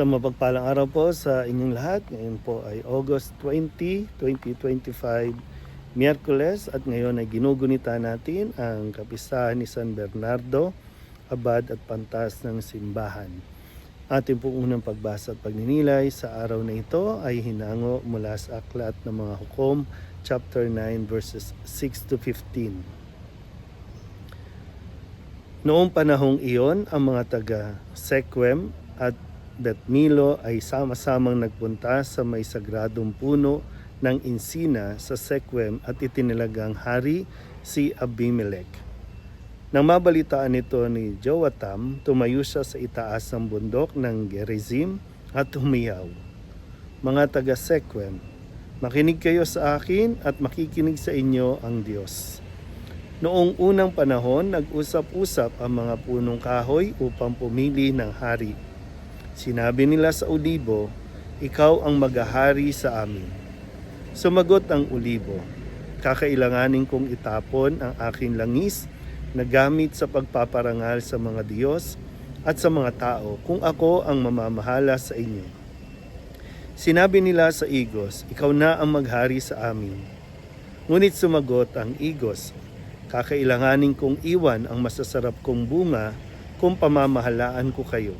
Isang mapagpalang araw po sa inyong lahat. Ngayon po ay August 20, 2025, Miyerkules at ngayon ay ginugunita natin ang kapistahan ni San Bernardo, abad at pantas ng simbahan. Ating pong unang pagbasa at pagninilay sa araw na ito ay hinango mula sa aklat ng mga hukom, chapter 9 verses 6 to 15. Noong panahong iyon, ang mga taga Sequem at Betmilo ay sama-samang nagpunta sa may sagradong puno ng insina sa Sequem at itinilagang hari si Abimelech. Nang mabalitaan ito ni Joatam, tumayo siya sa itaas ng bundok ng Gerizim at humiyaw. Mga taga Sequem, makinig kayo sa akin at makikinig sa inyo ang Diyos. Noong unang panahon, nag-usap-usap ang mga punong kahoy upang pumili ng hari. Sinabi nila sa ulibo, ikaw ang maghahari sa amin. Sumagot ang ulibo, kakailanganin kong itapon ang aking langis na gamit sa pagpaparangal sa mga Diyos at sa mga tao kung ako ang mamamahala sa inyo. Sinabi nila sa igos, ikaw na ang maghari sa amin. Ngunit sumagot ang igos, kakailanganin kong iwan ang masasarap kong bunga kung pamamahalaan ko kayo.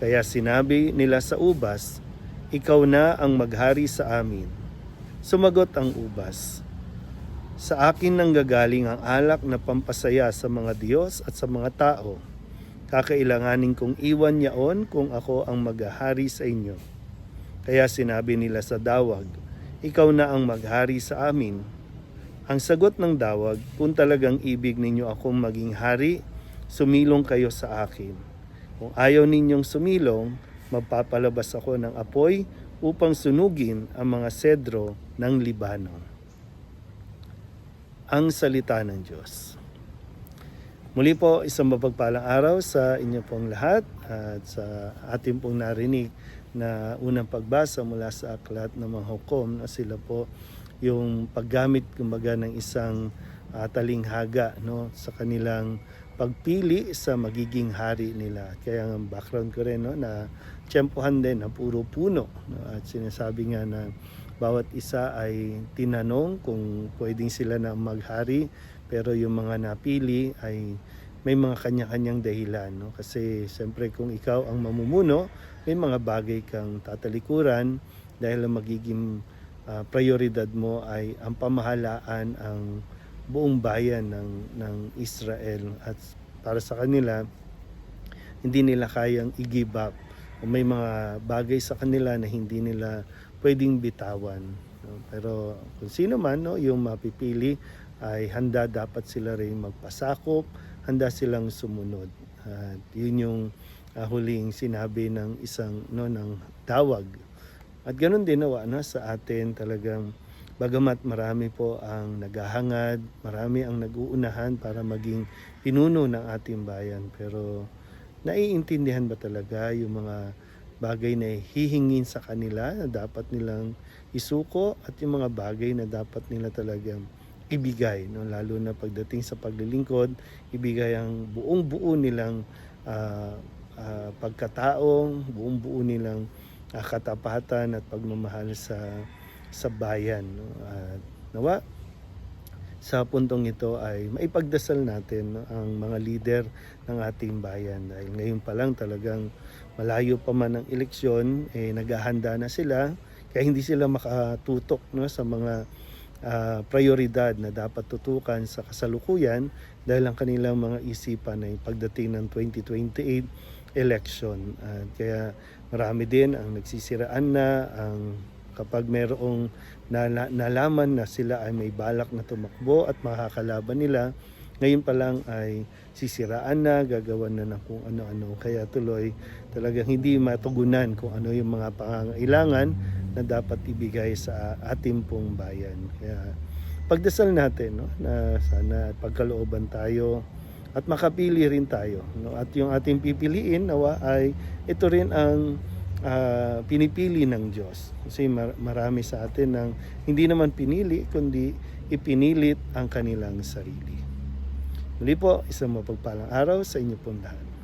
Kaya sinabi nila sa ubas, ikaw na ang maghari sa amin. Sumagot ang ubas, sa akin nang gagaling ang alak na pampasaya sa mga Diyos at sa mga tao. Kakailanganin kong iwan yaon kung ako ang maghahari sa inyo. Kaya sinabi nila sa dawag, ikaw na ang maghari sa amin. Ang sagot ng dawag, kung talagang ibig ninyo akong maging hari, sumilong kayo sa akin. Kung ayaw ninyong sumilong, magpapalabas ako ng apoy upang sunugin ang mga sedro ng Libanon. Ang salita ng Diyos. Muli po, isang mapagpalang araw sa inyo pong lahat at sa ating pong narinig na unang pagbasa mula sa aklat ng mga hukom na sila po yung paggamit kumbaga ng isang uh, talinghaga no sa kanilang pagpili sa magiging hari nila. Kaya ang background ko rin no na tiyempohan din na puro puno no? at sinasabi nga na bawat isa ay tinanong kung pwedeng sila na maghari pero yung mga napili ay may mga kanya-kanyang dahilan no kasi siyempre kung ikaw ang mamumuno may mga bagay kang tatalikuran dahil ang magiging uh, prioridad mo ay ang pamahalaan ang buong bayan ng ng Israel. At para sa kanila hindi nila kayang i-give up. O may mga bagay sa kanila na hindi nila pwedeng bitawan. No? pero kung sino man no yung mapipili ay handa dapat sila rin magpasakop handa silang sumunod. At yun yung uh, huling sinabi ng isang no ng tawag. At ganun din nawa na sa atin talagang bagamat marami po ang naghahangad, marami ang nag-uunahan para maging pinuno ng ating bayan. Pero naiintindihan ba talaga yung mga bagay na hihingin sa kanila na dapat nilang isuko at yung mga bagay na dapat nila talagang ibigay no lalo na pagdating sa paglilingkod ibigay ang buong buo nilang uh, uh, pagkataong buong buo nilang uh, katapatan at pagmamahal sa sa bayan. No? At nawa, sa puntong ito ay maipagdasal natin no, ang mga leader ng ating bayan. Dahil ngayon pa lang talagang malayo pa man ang eleksyon, eh, naghahanda na sila, kaya hindi sila makatutok no, sa mga uh, prioridad na dapat tutukan sa kasalukuyan dahil ang kanilang mga isipan ay pagdating ng 2028 election. At kaya marami din ang nagsisiraan na, ang kapag mayroong nalaman na sila ay may balak na tumakbo at makakalaban nila, ngayon pa lang ay sisiraan na, gagawan na ng kung ano-ano. Kaya tuloy talagang hindi matugunan kung ano yung mga pangangailangan na dapat ibigay sa ating pong bayan. Kaya pagdasal natin no, na sana pagkalooban tayo at makapili rin tayo. No? At yung ating pipiliin nawa ay ito rin ang uh, pinipili ng Diyos. Kasi mar- marami sa atin nang hindi naman pinili, kundi ipinilit ang kanilang sarili. Muli po, isang mapagpalang araw sa inyo pong lahat.